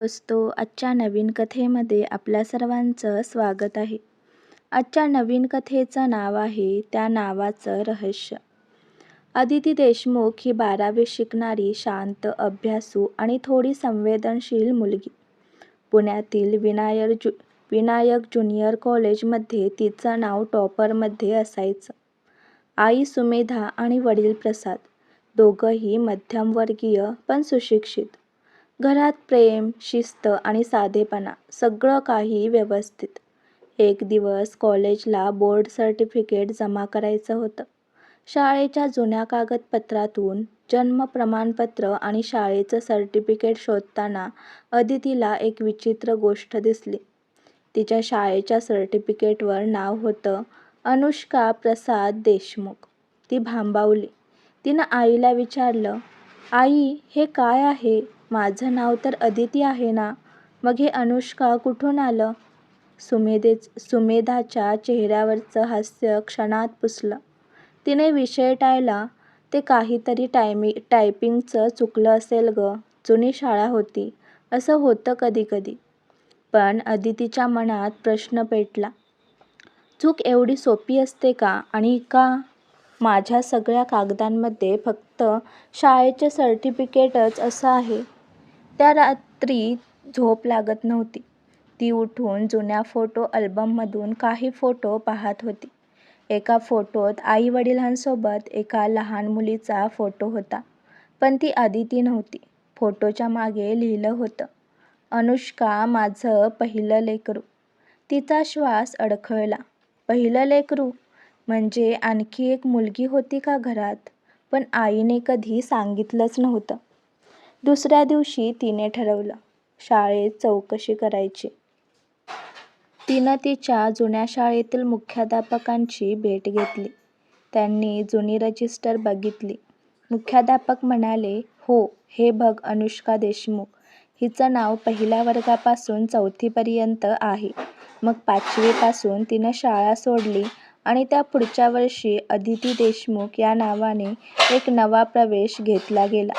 दोस्तो आजच्या नवीन कथेमध्ये आपल्या सर्वांचं स्वागत आहे. आजच्या नवीन कथेचं नाव आहे त्या नावाचं रहस्य. अदिती देशमुख ही बारावी शिकणारी शांत, अभ्यासू आणि थोडी संवेदनशील मुलगी. पुण्यातील विनायक ज्युनियर कॉलेजमध्ये तिचं नाव टॉपरमध्ये असायचं. आई सुमेधा आणि वडील प्रसाद. दोघंही मध्यमवर्गीय पण सुशिक्षित. घरात प्रेम, शिस्त आणि साधेपणा. सगळं काही व्यवस्थित. एक दिवस कॉलेजला बोर्ड सर्टिफिकेट जमा करायचं होतं. शाळेच्या जुन्या कागदपत्रातून जन्म प्रमाणपत्र आणि शाळेचं सर्टिफिकेट शोधताना अदितीला एक विचित्र गोष्ट दिसली. तिच्या शाळेच्या सर्टिफिकेटवर नाव होतं अनुष्का प्रसाद देशमुख. ती भांबावली. तिनं आईला विचारलं, आई हे काय आहे? माझं नाव तर अदिती आहे ना? मग हे अनुष्का कुठून आलं? सुमेधाच्या चेहऱ्यावरचं हास्य क्षणात पुसलं. तिने विषय टाळला. ते काहीतरी टायपिंगचं चुकलं असेल गं. जुनी शाळा होती. असं होतं कधी कधी. पण अदितीच्या मनात प्रश्न पेटला. चूक एवढी सोपी असते का? आणि का? माझ्या सगळ्या कागदांमध्ये फक्त शाळेचे सर्टिफिकेटच असं आहे. त्या रात्री झोप लागत नव्हती. ती उठून जुन्या फोटो अल्बममधून काही फोटो पाहत होती. एका फोटोत आई-वडिलांसोबत एका लहान मुलीचा फोटो होता. पण ती आदिती नव्हती. फोटोच्या मागे लिहिलं होतं, अनुष्का माझं पहिलं लेकरू. तिचा श्वास अडखळला. पहिलं लेकरू? म्हणजे आणखी एक मुलगी होती का घरात? पण आईने कधी सांगितलंच नव्हतं. दुसऱ्या दिवशी तिने ठरवलं, शाळेत चौकशी करायची. तिनं तिच्या जुन्या शाळेतील मुख्याध्यापकांची भेट घेतली. त्यांनी जुनी रजिस्टर बघितली. मुख्याध्यापक म्हणाले, हो, हे बघ अनुष्का देशमुख. हिचं नाव पहिल्या वर्गापासून चौथीपर्यंत आहे. मग पाचवीपासून तिनं शाळा सोडली आणि त्या पुढच्या वर्षी अदिती देशमुख या नावाने एक नवा प्रवेश घेतला गेला.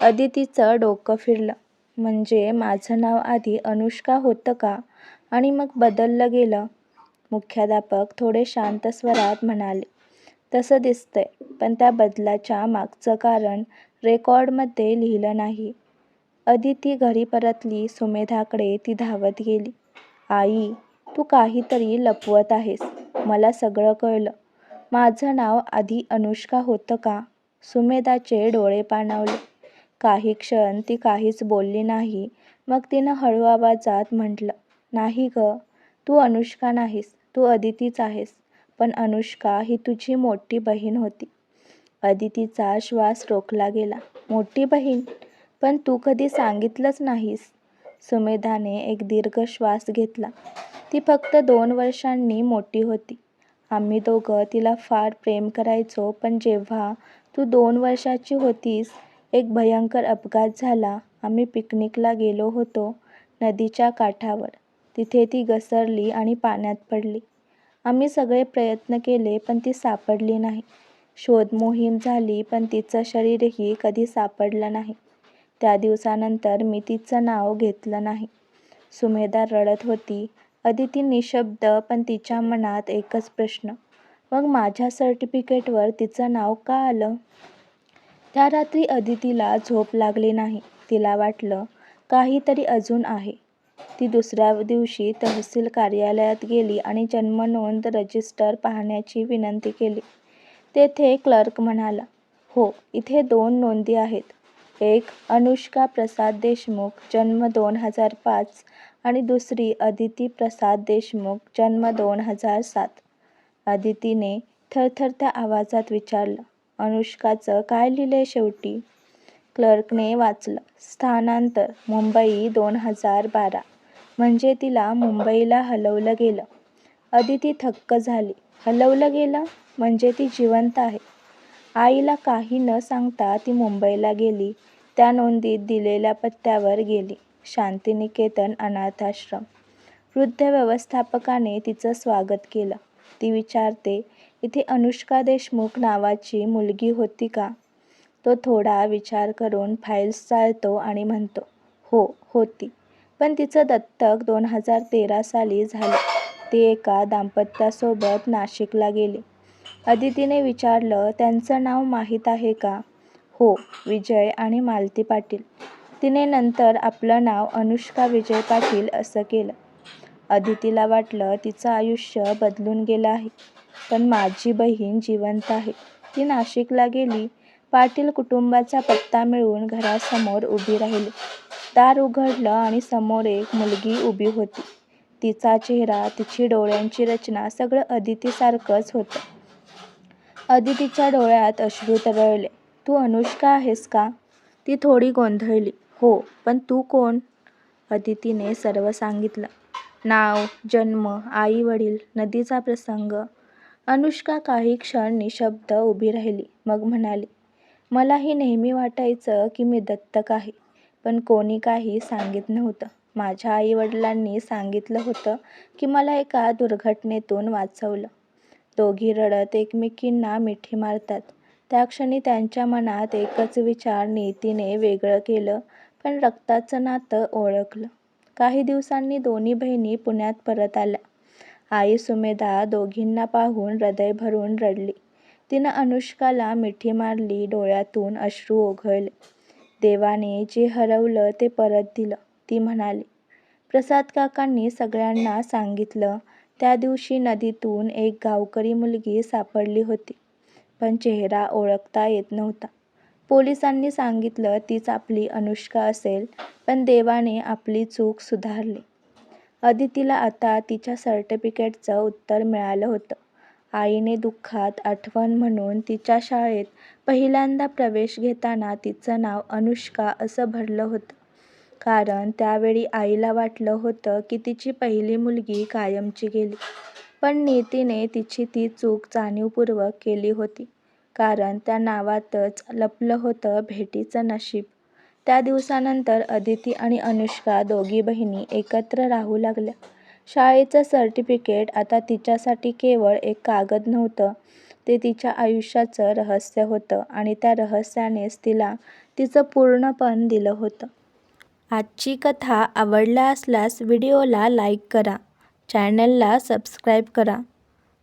अदितीचं डोकं फिरलं. म्हणजे माझं नाव आधी अनुष्का होतं का? आणि मग बदललं गेलं? मुख्याध्यापक थोडे शांत स्वरात म्हणाले, तसं दिसतंय. पण त्या बदलाच्या मागचं कारण रेकॉर्डमध्ये लिहिलं नाही. अदिती घरी परतली. सुमेधाकडे ती धावत गेली. आई, तू काहीतरी लपवत आहेस. मला सगळं कळलं. माझं नाव आधी अनुष्का होतं का? सुमेधाचे डोळे पाणावले. काही क्षण ती काहीच बोलली नाही. मग तिनं हळू आवाजात म्हटलं, नाही गं, तू अनुष्का नाहीस. तू अदितीच आहेस. पण अनुष्का ही तुझी मोठी बहीण होती. अदितीचा श्वास रोखला गेला. मोठी बहीण? पण तू कधी सांगितलंच नाहीस. सुमेधाने एक दीर्घ श्वास घेतला. ती फक्त दोन वर्षांनी मोठी होती. आम्ही दोघं तिला फार प्रेम करायचो पण जेव्हा तू दोन वर्षाची होतीस, एक भयंकर अपघात झाला. आम्ही पिकनिकला गेलो होतो नदीच्या काठावर. तिथे ती घसरली आणि पाण्यात पडली. आम्ही सगळे प्रयत्न केले पण ती सापडली नाही. शोधमोहीम झाली पण तिचं शरीरही कधी सापडलं नाही. त्या दिवसानंतर मी तिचं नाव घेतलं नाही. सुमेदार रडत होती. अदिती निःशब्द. पण तिच्या मनात एकच प्रश्न, मग माझ्या सर्टिफिकेटवर तिचं नाव का आलं? त्या रात्री अदितीला झोप लागली नाही. तिला वाटलं, काहीतरी अजून आहे. ती दुसऱ्या दिवशी तहसील कार्यालयात गेली आणि जन्मनोंद रजिस्टर पाहण्याची विनंती केली. तेथे क्लर्क म्हणाला, हो, इथे दोन नोंदी आहेत. एक अनुष्का प्रसाद देशमुख, जन्म दोन हजार पाच आणि दुसरी अदिती प्रसाद देशमुख, जन्म दोन हजार सात. अदितीने थरथरत्या आवाजात विचारलं, अनुष्काचं काय लिहिलंय शेवटी? क्लर्कने वाचलं, स्थानांतर, मुंबई दोन हजार बारा. म्हणजे तिला मुंबईला हलवलं गेलं. अदिती थक्क झाली. हलवलं गेलं? म्हणजे ती जिवंत आहे. आईला काही न सांगता ती मुंबईला गेली. त्या नोंदीत दिलेल्या पत्त्यावर गेली. शांतिनिकेतन अनाथाश्रम. वृद्ध व्यवस्थापकाने तिचं स्वागत केलं. ती विचारते, इथे अनुष्का देशमुख नावाची मुलगी होती का? तो थोडा विचार करून फाईल्स चालतो आणि म्हणतो, हो, होती. पण तिचं दत्तक दोन हजार तेरा साली झालं. ती एका दाम्पत्यासोबत नाशिकला गेली. अदितीने विचारलं, त्यांचं नाव माहीत आहे का? हो, विजय आणि मालती पाटील. तिने नंतर आपलं नाव अनुष्का विजय पाटील असं केलं. अदितीला वाटलं तिचं आयुष्य बदलून गेलं आहे. पण माझी बहीण जिवंत आहे. ती नाशिकला गेली. पाटील कुटुंबाचा पत्ता मिळवून घरासमोर उभी राहिली. दार उघडलं आणि समोर एक मुलगी उभी होती. तिचा चेहरा, तिची डोळ्यांची रचना सगळं अदितीसारखंच होतं. अदितीच्या डोळ्यात अश्रू तरळले. तू अनुष्का आहेस का? ती थोडी गोंधळली. हो, पण तू कोण? अदितीने सर्व सांगितलं. नाव, जन्म, आई-वडील, नदीचा प्रसंग. अनुष्का काही क्षण निशब्द उभी राहिली. मग म्हणाली, मलाही नेहमी वाटायचं की मी दत्तक आहे. पण कोणी काही सांगित नव्हतं. माझ्या आई-वडिलांनी सांगितलं होतं की मला एका दुर्घटनेतून वाचवलं. दोघी रडत एकमेकींना मिठी मारतात. त्या क्षणी त्यांच्या मनात एकच विचार नीतीने वेगळं केलं पण रक्ताचं नातं ओळखलं. काही दिवसांनी दोन्ही बहिणी पुण्यात परत आल्या. आई सुमेधा दोघींना पाहून हृदय भरून रडली. तिनं अनुष्काला मिठी मारली. डोळ्यातून अश्रू ओघळले. देवाने जे हरवलं ते परत दिलं, ती म्हणाली. प्रसाद काकांनी सगळ्यांना सांगितलं. त्या दिवशी नदीतून एक गावकरी मुलगी सापडली होती. पण चेहरा ओळखता येत नव्हता. पोलिसांनी सांगितलं तीच आपली अनुष्का असेल. पण देवाने आपली चूक सुधारली. अदितीला आता तिच्या सर्टिफिकेटचं उत्तर मिळालं होतं. आईने दुःखात आठवण म्हणून तिच्या शाळेत पहिल्यांदा प्रवेश घेताना तिचं नाव अनुष्का असं भरलं होतं. कारण त्यावेळी आईला वाटलं होतं की तिची पहिली मुलगी कायमची गेली. पण नीतीने तिची ती चूक जाणीवपूर्वक केली होती. कारण त्या नावातच लपलं होतं भेटीचं नशीब. त्या दिवसानंतर अदिती आणि अनुष्का दोघी बहिणी एकत्र राहू लागल्या. शाळेचं सर्टिफिकेट आता तिच्यासाठी केवळ एक कागद नव्हतं. ते तिच्या आयुष्याचं रहस्य होतं आणि त्या रहस्यानेच तिला तिचं पूर्णपण दिलं होतं. आजची कथा आवडला असल्यास व्हिडिओला लाईक करा, चॅनलला सबस्क्राईब करा